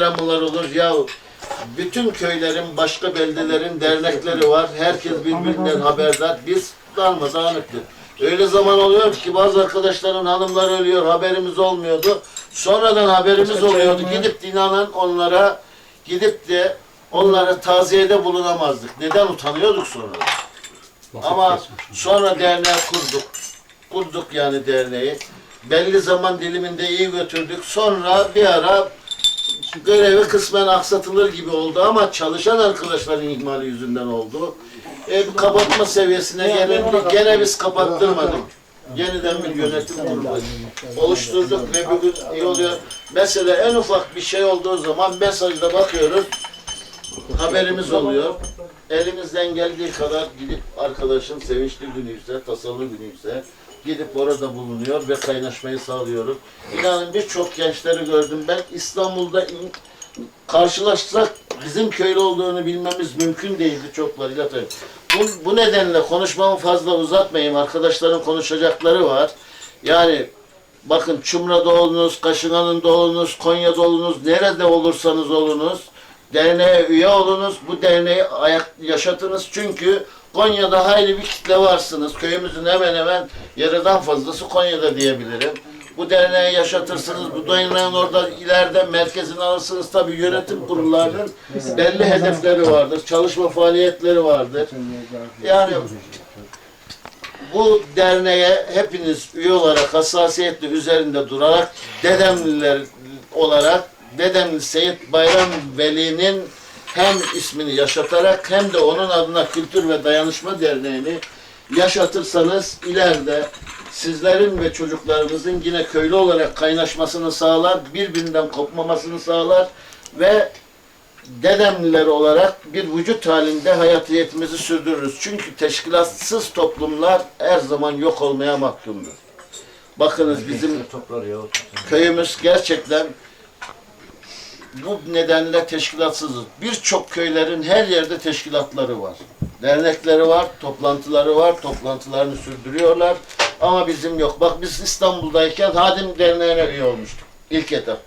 bayramlar olur. Ya bütün köylerin, başka beldelerin dernekleri var. Herkes birbirinden haberdar. Biz darmadağınıktık. Öyle zaman oluyor ki bazı arkadaşların hanımları ölüyor, haberimiz olmuyordu. Sonradan haberimiz oluyordu. Gidip inanan onlara, gidip de onlara taziyede bulunamazdık. Neden utanıyorduk sonra? Ama sonra derneği kurduk. Kurduk yani derneği. Belli zaman diliminde iyi götürdük. Sonra bir ara görevi kısmen aksatılır gibi oldu ama çalışan arkadaşların ihmali yüzünden oldu. E, kapatma seviyesine gelindi. Gene biz kapattırmadık. Yeniden bir yönetim kurulu oluşturduk ve bugün iyi oluyor. Mesela en ufak bir şey olduğu zaman mesajda bakıyoruz. Haberimiz oluyor. Elimizden geldiği kadar gidip arkadaşın sevinçli günüyse, tasalı günüyse gidip orada bulunuyor ve kaynaşmayı sağlıyoruz. İnanın birçok gençleri gördüm. Ben İstanbul'da karşılaşsak bizim köylü olduğunu bilmemiz mümkün değildi çoklarıyla. Bu, bu nedenle konuşmamı fazla uzatmayayım. Arkadaşların konuşacakları var. Yani bakın Çumra'da olunuz, Kaşıngan'ında olunuz, Konya'da olunuz, nerede olursanız olunuz derneğe üye olunuz. Bu derneği ayak yaşatınız. Çünkü Konya'da hayli bir kitle varsınız. Köyümüzün hemen hemen yarıdan fazlası Konya'da diyebilirim. Bu derneği yaşatırsınız. Bu derneğin orada ileride merkezini alırsınız. Tabii yönetim kurullarının belli hedefleri vardır. Çalışma faaliyetleri vardır. Yani bu derneğe hepiniz üye olarak hassasiyetle üzerinde durarak Dedemliler olarak Dedemli Seyit Bayram Veli'nin hem ismini yaşatarak hem de onun adına Kültür ve Dayanışma Derneği'ni yaşatırsanız ileride sizlerin ve çocuklarınızın yine köylü olarak kaynaşmasını sağlar, birbirinden kopmamasını sağlar ve dedemliler olarak bir vücut halinde hayatiyetimizi sürdürürüz. Çünkü teşkilatsız toplumlar her zaman yok olmaya mahkumdur. Bakınız bizim köyümüz gerçekten bu nedenle teşkilatsızız. Birçok köylerin her yerde teşkilatları var. Dernekleri var, toplantıları var, toplantılarını sürdürüyorlar. Ama bizim yok. Bak biz İstanbul'dayken Hadim Derneği'ne üye olmuştuk. İlk etap.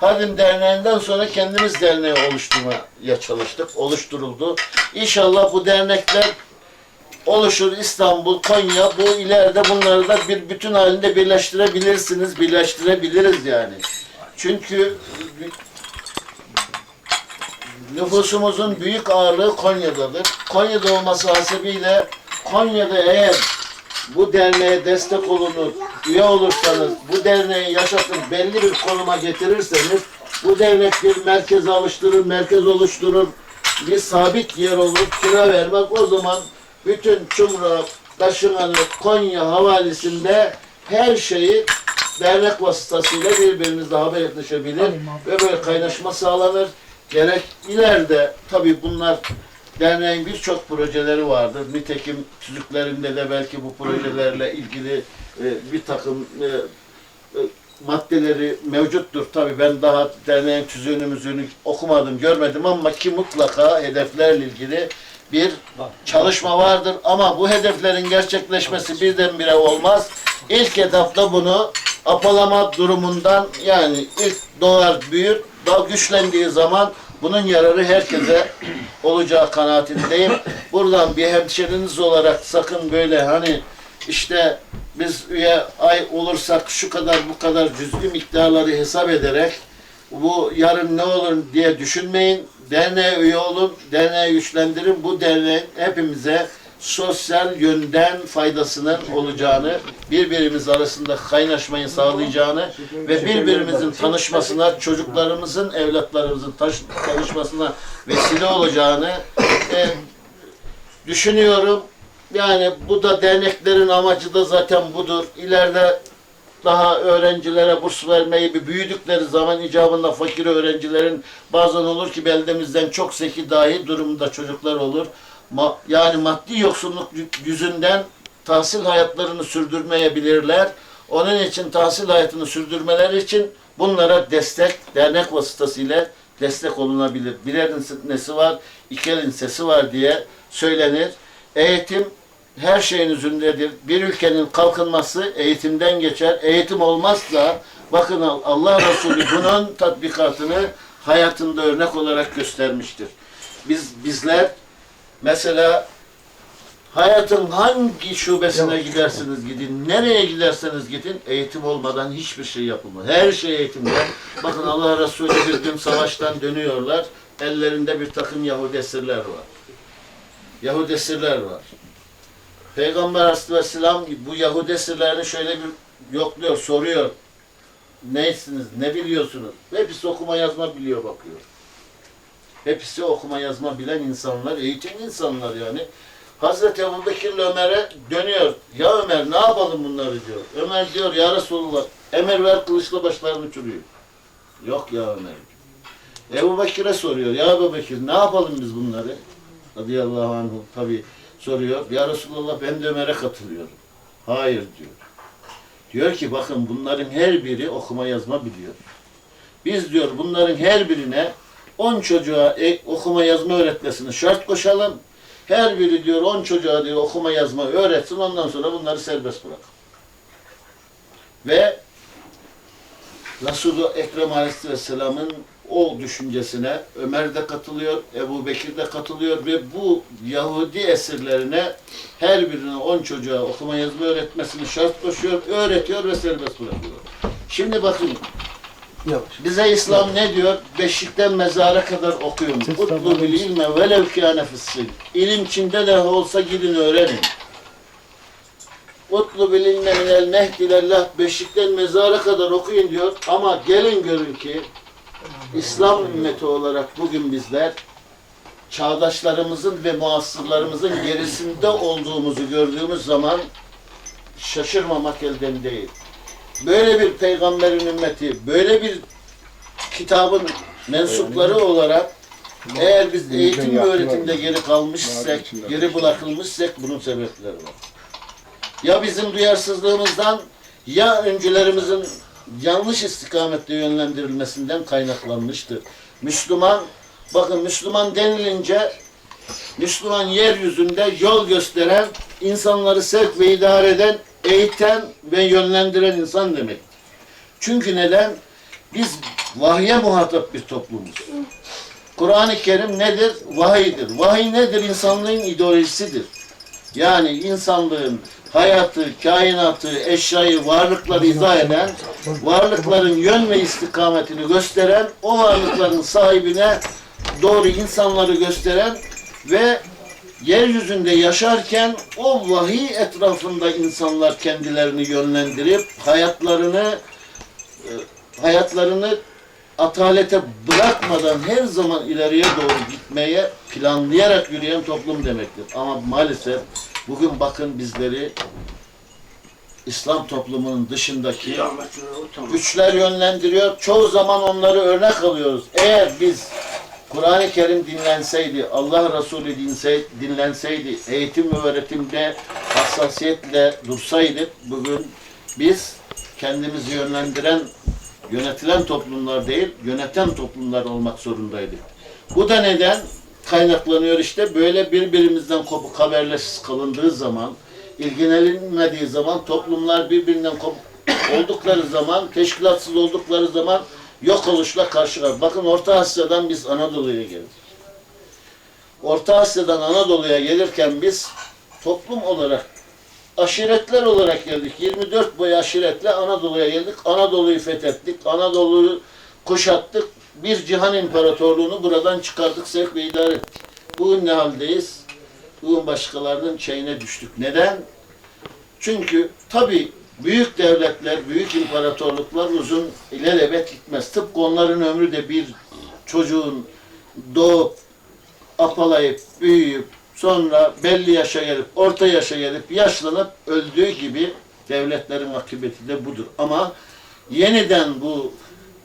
Hadim Derneği'nden sonra kendimiz derneği oluşturmaya çalıştık. Oluşturuldu. İnşallah bu dernekler oluşur İstanbul, Konya bu ileride bunları da bir bütün halinde birleştirebilirsiniz. Birleştirebiliriz yani. Çünkü nüfusumuzun büyük ağırlığı Konya'dadır. Konya'da olması hasebiyle Konya'da eğer bu derneğe destek olunur, üye olursanız, bu derneği yaşatıp belli bir konuma getirirseniz, bu dernek bir merkeze alıştırır, merkez oluşturur, bir sabit yer olur, kira vermek o zaman bütün Çumra, Taşınanlı, Konya havalisinde her şeyi dernek vasıtasıyla birbirimizle haberleşebilir ve böyle kaynaşma sağlanır. Gerek ileride tabii bunlar derneğin birçok projeleri vardır. Nitekim tüzüklerinde de belki bu projelerle ilgili e, bir takım e, e, maddeleri mevcuttur. Tabii ben daha derneğin tüzüğünü müzüğünü okumadım, görmedim ama ki mutlaka hedeflerle ilgili bir çalışma vardır. Ama bu hedeflerin gerçekleşmesi birdenbire olmaz. İlk etapta bunu apalama durumundan yani ilk doğar büyür, daha güçlendiği zaman bunun yararı herkese olacağı kanaatindeyim. Buradan bir hemşeriniz olarak sakın böyle hani işte biz üye ay olursak şu kadar bu kadar cüzgü miktarları hesap ederek bu yarın ne olur diye düşünmeyin. Derneğe üye olun, derneği güçlendirin. Bu derneğin hepimize sosyal yönden faydasının olacağını, birbirimiz arasında kaynaşmayı sağlayacağını ve birbirimizin tanışmasına, çocuklarımızın, evlatlarımızın taş- tanışmasına vesile olacağını e, düşünüyorum. Yani bu da derneklerin amacı da zaten budur. İleride daha öğrencilere burs vermeyi bir büyüdükleri zaman icabında fakir öğrencilerin bazen olur ki beldemizden çok zeki dahi durumda çocuklar olur. Ma- yani maddi yoksulluk yü- yüzünden tahsil hayatlarını sürdürmeyebilirler. Onun için tahsil hayatını sürdürmeleri için bunlara destek, dernek vasıtasıyla destek olunabilir. Birer nesi var, elin sesi var diye söylenir. Eğitim her şeyin üzerindedir. Bir ülkenin kalkınması eğitimden geçer. Eğitim olmazsa bakın Allah Resulü bunun tatbikatını hayatında örnek olarak göstermiştir. Biz bizler mesela hayatın hangi şubesine giderseniz gidin, nereye giderseniz gidin, eğitim olmadan hiçbir şey yapılmaz. Her şey eğitimde. Bakın Allah Resulü bir gün savaştan dönüyorlar. Ellerinde bir takım Yahudi esirler var. Yahudi esirler var. Peygamber Aleyhisselam bu Yahudi esirlerini şöyle bir yokluyor, soruyor. Neysiniz, ne biliyorsunuz? Hepsi okuma yazma biliyor bakıyor. Hepsi okuma yazma bilen insanlar, eğitimli insanlar yani. Hazreti Ebu Bekir'le Ömer'e dönüyor. Ya Ömer ne yapalım bunları diyor. Ömer diyor ya Resulullah emir ver kılıçla başlarını uçuruyor. Yok ya Ömer. Ebu Bekir'e soruyor. Ya Ebu Bekir ne yapalım biz bunları? Radıyallahu anh tabi soruyor. Ya Resulullah ben de Ömer'e katılıyorum. Hayır diyor. Diyor ki bakın bunların her biri okuma yazma biliyor. Biz diyor bunların her birine 10 çocuğa e- okuma yazma öğretmesini şart koşalım. Her biri diyor 10 çocuğa diyor okuma yazma öğretsin ondan sonra bunları serbest bırak. Ve Resulü Ekrem Aleyhisselam'ın o düşüncesine Ömer de katılıyor, Ebu Bekir de katılıyor ve bu Yahudi esirlerine her birine 10 çocuğa okuma yazma öğretmesini şart koşuyor, öğretiyor ve serbest bırakıyor. Şimdi bakın Yavaş. bize İslam ne diyor? Beşikten mezara kadar okuyun. Utlu bil ilme velev kâne fissil. İlim Çin'de de olsa gidin öğrenin. Utlu bil ilme minel mehdilerlah. Beşikten mezara kadar okuyun diyor. Ama gelin görün ki İslam ümmeti olarak bugün bizler çağdaşlarımızın ve muasırlarımızın gerisinde olduğumuzu gördüğümüz zaman şaşırmamak elden değil böyle bir peygamberin ümmeti, böyle bir kitabın mensupları olarak eğer biz eğitim ve öğretimde geri kalmışsak, geri bırakılmışsak bunun sebepleri var. Ya bizim duyarsızlığımızdan ya öncülerimizin yanlış istikamette yönlendirilmesinden kaynaklanmıştır. Müslüman, bakın Müslüman denilince Müslüman yeryüzünde yol gösteren, insanları sevk ve idare eden, eğiten ve yönlendiren insan demek. Çünkü neden? Biz vahye muhatap bir toplumuz. Kur'an-ı Kerim nedir? Vahiydir. Vahiy nedir? İnsanlığın ideolojisidir. Yani insanlığın hayatı, kainatı, eşyayı, varlıkları izah eden, varlıkların yön ve istikametini gösteren, o varlıkların sahibine doğru insanları gösteren ve yeryüzünde yaşarken o vahiy etrafında insanlar kendilerini yönlendirip hayatlarını e, hayatlarını atalete bırakmadan her zaman ileriye doğru gitmeye planlayarak yürüyen toplum demektir. Ama maalesef bugün bakın bizleri İslam toplumunun dışındaki güçler yönlendiriyor. Çoğu zaman onları örnek alıyoruz. Eğer biz Kur'an-ı Kerim dinlenseydi, Allah Resulü dinlenseydi, eğitim ve öğretimde hassasiyetle dursaydık bugün biz kendimizi yönlendiren, yönetilen toplumlar değil, yöneten toplumlar olmak zorundaydık. Bu da neden kaynaklanıyor işte böyle birbirimizden kopuk haberleşsiz kalındığı zaman, ilgilenilmediği zaman toplumlar birbirinden kopuk oldukları zaman, teşkilatsız oldukları zaman yok oluşla karşı karşıya. Bakın Orta Asya'dan biz Anadolu'ya geldik. Orta Asya'dan Anadolu'ya gelirken biz toplum olarak, aşiretler olarak geldik. 24 boy aşiretle Anadolu'ya geldik. Anadolu'yu fethettik. Anadolu'yu kuşattık. Bir cihan imparatorluğunu buradan çıkardık, sevk ve idare ettik. Bugün ne haldeyiz? Bugün başkalarının şeyine düştük. Neden? Çünkü tabi büyük devletler, büyük imparatorluklar uzun ilelebet gitmez. Tıpkı onların ömrü de bir çocuğun doğup, apalayıp, büyüyüp, sonra belli yaşa gelip, orta yaşa gelip, yaşlanıp öldüğü gibi devletlerin akıbeti de budur. Ama yeniden bu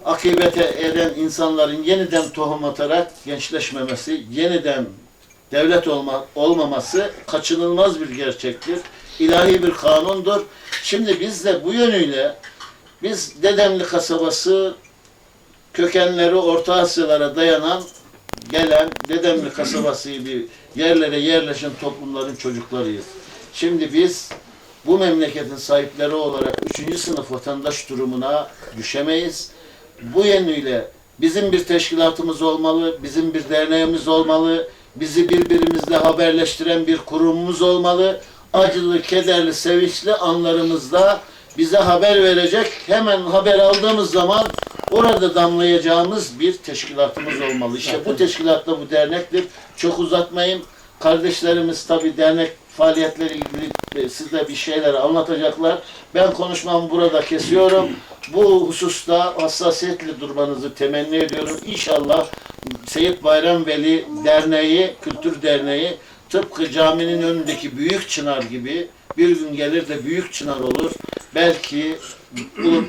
akıbete eren insanların yeniden tohum atarak gençleşmemesi, yeniden devlet olma, olmaması kaçınılmaz bir gerçektir. İlahi bir kanundur. Şimdi biz de bu yönüyle biz Dedemli kasabası kökenleri Orta Asyalara dayanan gelen Dedemli kasabası gibi yerlere yerleşen toplumların çocuklarıyız. Şimdi biz bu memleketin sahipleri olarak üçüncü sınıf vatandaş durumuna düşemeyiz. Bu yönüyle Bizim bir teşkilatımız olmalı, bizim bir derneğimiz olmalı, bizi birbirimizle haberleştiren bir kurumumuz olmalı. Acılı, kederli, sevinçli anlarımızda bize haber verecek, hemen haber aldığımız zaman orada damlayacağımız bir teşkilatımız olmalı. İşte bu teşkilatla bu dernektir. Çok uzatmayayım. Kardeşlerimiz tabi dernek faaliyetleri ilgili e, size bir şeyler anlatacaklar. Ben konuşmamı burada kesiyorum. Bu hususta hassasiyetli durmanızı temenni ediyorum. İnşallah Seyit Bayram Veli Derneği, Kültür Derneği tıpkı caminin önündeki büyük çınar gibi bir gün gelir de büyük çınar olur. Belki bu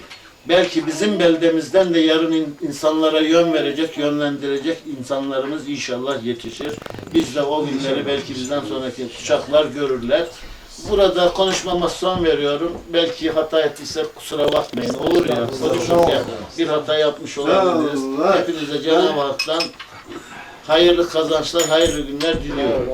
belki bizim beldemizden de yarın in- insanlara yön verecek, yönlendirecek insanlarımız inşallah yetişir. Biz de o günleri belki bizden sonraki kuşaklar görürler. Burada konuşmama son veriyorum. Belki hata ettiysek kusura bakmayın. Olur ya. Konuşurken bir hata yapmış olabiliriz. Hepinize Cenab-ı Hak'tan hayırlı kazançlar, hayırlı günler diliyorum.